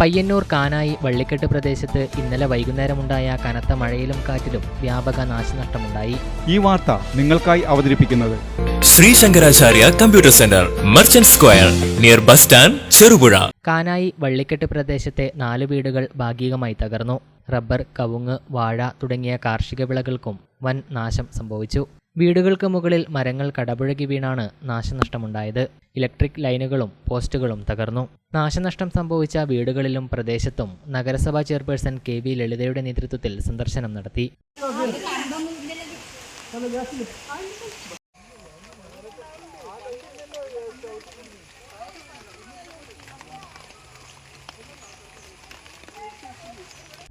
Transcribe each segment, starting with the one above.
പയ്യന്നൂർ കാനായി വള്ളിക്കെട്ട് പ്രദേശത്ത് ഇന്നലെ വൈകുന്നേരമുണ്ടായ കനത്ത മഴയിലും കാറ്റിലും വ്യാപക നാശനഷ്ടമുണ്ടായി. ഈ വാർത്ത നിങ്ങൾക്കായി അവതരിപ്പിക്കുന്നത് Sri Sankaracharya computer centre merchant square near bus stand Cherupuzha. Kanayi Vallikettu പ്രദേശത്തെ നാല് വീടുകൾ ഭാഗികമായി തകർന്നു. റബ്ബർ കവുങ്ങ് വാഴ തുടങ്ങിയ കാർഷിക വിളകൾക്കും വൻ നാശം സംഭവിച്ചു. വീടുകൾക്ക് മുകളിൽ മരങ്ങൾ കടപുഴകി വീണാണ് നാശനഷ്ടമുണ്ടായത്. ഇലക്ട്രിക് ലൈനുകളും പോസ്റ്റുകളും തകർന്നു. നാശനഷ്ടം സംഭവിച്ച വീടുകളിലും പ്രദേശത്തും നഗരസഭാ ചെയർപേഴ്സൺ കെ വി ലളിതയുടെ നേതൃത്വത്തിൽ സന്ദർശനം നടത്തി.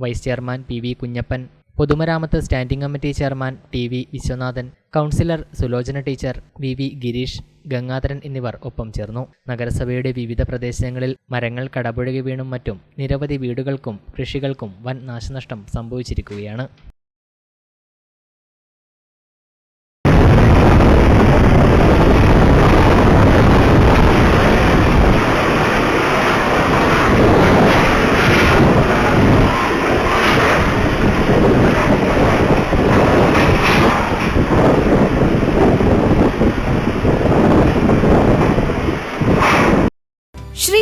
Vice chairman P V Kunhappan പൊതുമരാമത്ത് standing committee chairman T V Viswanathan councillor Sulochana teacher V V Girish Gangadharan എന്നിവർ ഒപ്പം ചേർന്നു. നഗരസഭയുടെ വിവിധ പ്രദേശങ്ങളിൽ മരങ്ങൾ കടപുഴകി വീണും മറ്റും നിരവധി വീടുകൾക്കും കൃഷികൾക്കും വൻ നാശനഷ്ടം സംഭവിച്ചിരിക്കുകയാണ് ശ്രീ